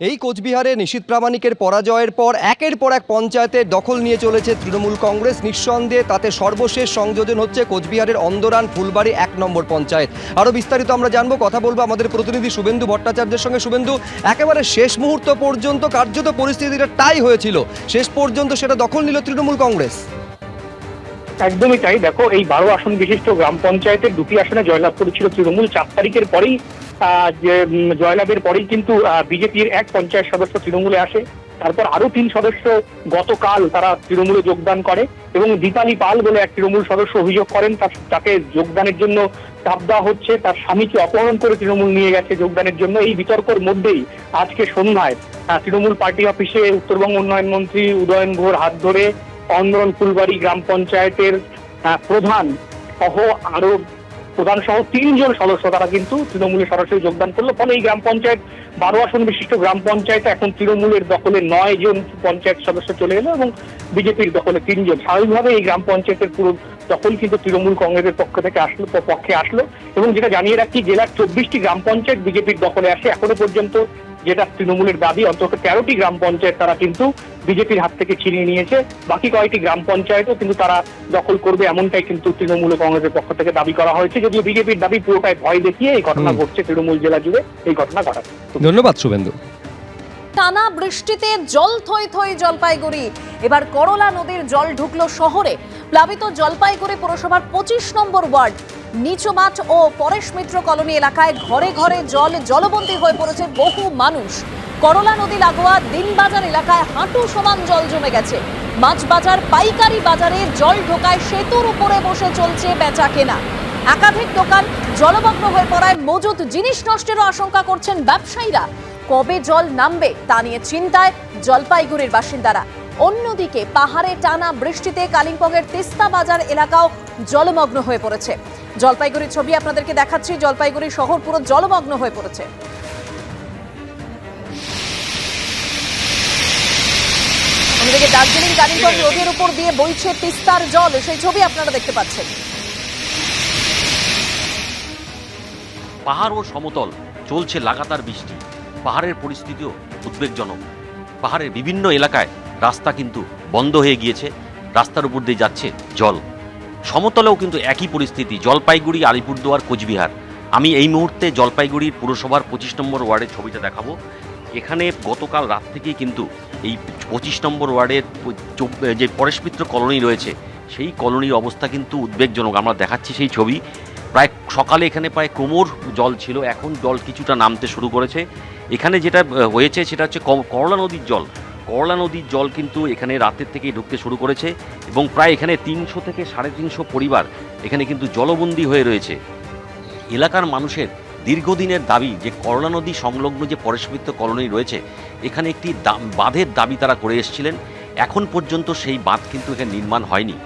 এই কোচবিহারে নিশীত প্রামাণিকের পরাজয়ের পর একের পর এক পঞ্চায়েতের দখল নিয়ে চলেছে তৃণমূল কংগ্রেস। নিঃসন্দেহে তাতে সর্বশেষ সংযোজন হচ্ছে কোচবিহারের অন্দরান ফুলবাড়ি এক নম্বর পঞ্চায়েত। আরও বিস্তারিত আমরা জানব, কথা বলব আমাদের প্রতিনিধি শুভেন্দু ভট্টাচার্যের সঙ্গে। শুভেন্দু, একেবারে শেষ মুহূর্ত পর্যন্ত কার্যত পরিস্থিতিটা টাই হয়েছিল। শেষ পর্যন্ত সেটা দখল নিল তৃণমূল কংগ্রেস। একদমই তাই। দেখো, এই বারো আসন বিশিষ্ট গ্রাম পঞ্চায়েতের দুটি আসনে জয়লাভ করেছিল তৃণমূল। চার তারিখের পরেই জয়লাভের পরেই কিন্তু বিজেপির এক পঞ্চায়েত সদস্য তৃণমূলে আসে। তারপর আরও তিন সদস্য গতকাল তারা তৃণমূলে যোগদান করে এবং দীপালি পাল বলে এক তৃণমূল সদস্য অভিযোগ করেন, তার- তাকে যোগদানের জন্য চাপ দেওয়া হচ্ছে। তার স্বামীকে অপহরণ করে তৃণমূল নিয়ে গেছে যোগদানের জন্য। এই বিতর্কর মধ্যেই আজকে সন্ধ্যায় তৃণমূল পার্টি অফিসে উত্তরবঙ্গ উন্নয়ন মন্ত্রী উদয়ন ঘোর হাত ধরে অন্দরন ফুলবাড়ি গ্রাম পঞ্চায়েতের প্রধান সহ আরও প্রধান সহ তিনজন সদস্য তারা কিন্তু তৃণমূলে সরাসরি যোগদান করল। ফলে এই গ্রাম পঞ্চায়েত বারো আসন বিশিষ্ট গ্রাম পঞ্চায়েত এখন তৃণমূলের দখলে নয় জন পঞ্চায়েত সদস্য চলে এলো এবং বিজেপির দখলে তিনজন। স্বাভাবিকভাবে এই গ্রাম পঞ্চায়েতের পুরো দখল কিন্তু তৃণমূল কংগ্রেসের পক্ষ থেকে আসলো পক্ষে আসলো এবং যেটা জানিয়ে রাখি জেলার চব্বিশটি গ্রাম পঞ্চায়েত বিজেপির দখলে আসে। এখনও পর্যন্ত যেটা তৃণমূলের দাবি অন্তত তেরোটি গ্রাম পঞ্চায়েত তারা কিন্তু বিজেপির হাত থেকে ছিনিয়ে নিয়েছে। বাকি কয়েকটি গ্রাম পঞ্চায়েতও কিন্তু তারা দখল করবে এমনটাই কিন্তু তৃণমূল কংগ্রেসের পক্ষ থেকে দাবি করা হয়েছে। যদিও বিজেপির দাবি পুরোটাই ভয় দেখিয়ে এই ঘটনা ঘটছে তৃণমূল জেলা জুড়ে এই ঘটনা ঘটাচ্ছে। ধন্যবাদ শুভেন্দু। টানা বৃষ্টিতে জল থই থই জলপাইগুড়ি। এবার করলা নদীর জল ঢুকলো শহরে। প্লাবিত জলপাইগুড়ি পুরসভার পঁচিশ নম্বর ওয়ার্ড। নিচুমাঠ ও পরেশ মিত্র কলোনি এলাকায় ঘরে ঘরে জল জলবন্দী হয়ে পড়েছে বহু মানুষ। করলা নদী লাগোয়া দিনবাজার এলাকায় হাঁটু সমান জল জমে গেছে। মাছ বাজার পাইকারি বাজারে জল ঢোকায় সেতুর উপরে বসে চলছে বেচা কেনা। একাধিক দোকান জলমগ্ন হয়ে পড়ায় মজুত জিনিস নষ্টেরও আশঙ্কা করছেন ব্যবসায়ীরা। কবে জল নামবে তা নিয়ে চিন্তায় জলপাইগুড়ির বাসিন্দারা। অন্যদিকে পাহাড়ে টানা বৃষ্টিতে কালিম্পংয়ের তিস্তা বাজার এলাকাও জলমগ্ন হয়ে পড়েছে। জলপাইগুড়ির ছবি আপনাদেরকে দেখাচ্ছি। জলপাইগুড়ি শহর পুরো জলমগ্ন হয়ে পড়েছে। অন্যদিকে দার্জিলিং কালিম্পং নদীর উপর দিয়ে বইছে তিস্তার জল। সেই ছবি আপনারা দেখতে পাচ্ছেন। পাহাড় ও সমতল, চলছে লাগাতার বৃষ্টি। পাহাড়ের পরিস্থিতিও উদ্বেগজনক। পাহাড়ের বিভিন্ন এলাকায় রাস্তা কিন্তু বন্ধ হয়ে গিয়েছে, রাস্তার উপর দিয়ে যাচ্ছে জল। সমতলেও কিন্তু একই পরিস্থিতি, জলপাইগুড়ি, আলিপুরদুয়ার, কোচবিহার। আমি এই মুহূর্তে জলপাইগুড়ির পুরসভার পঁচিশ নম্বর ওয়ার্ডের ছবিটা দেখাবো। এখানে গতকাল রাত থেকেই কিন্তু এই পঁচিশ নম্বর ওয়ার্ডের যে পরেশমিত্র কলোনি রয়েছে, সেই কলোনির অবস্থা কিন্তু উদ্বেগজনক। আমরা দেখাচ্ছি সেই ছবি। প্রায় সকালে এখানে প্রায় কোমর জল ছিল। এখন জল কিছুটা নামতে শুরু করেছে। এখানে যেটা হয়েছে সেটা হচ্ছে করলা নদীর জল। করলা নদীর জল কিন্তু এখানে রাতের থেকেই ঢুকতে শুরু করেছে এবং প্রায় এখানে তিনশো থেকে সাড়ে তিনশো পরিবার এখানে কিন্তু জলবন্দী হয়ে রয়েছে। এলাকার মানুষের দীর্ঘদিনের দাবি যে করলা নদী সংলগ্ন যে পরেশমিত্র কলোনি রয়েছে, এখানে একটি বাঁধের দাবি তারা করে এসেছিলেন। এখন পর্যন্ত সেই বাঁধ কিন্তু এখানে নির্মাণ হয়নি।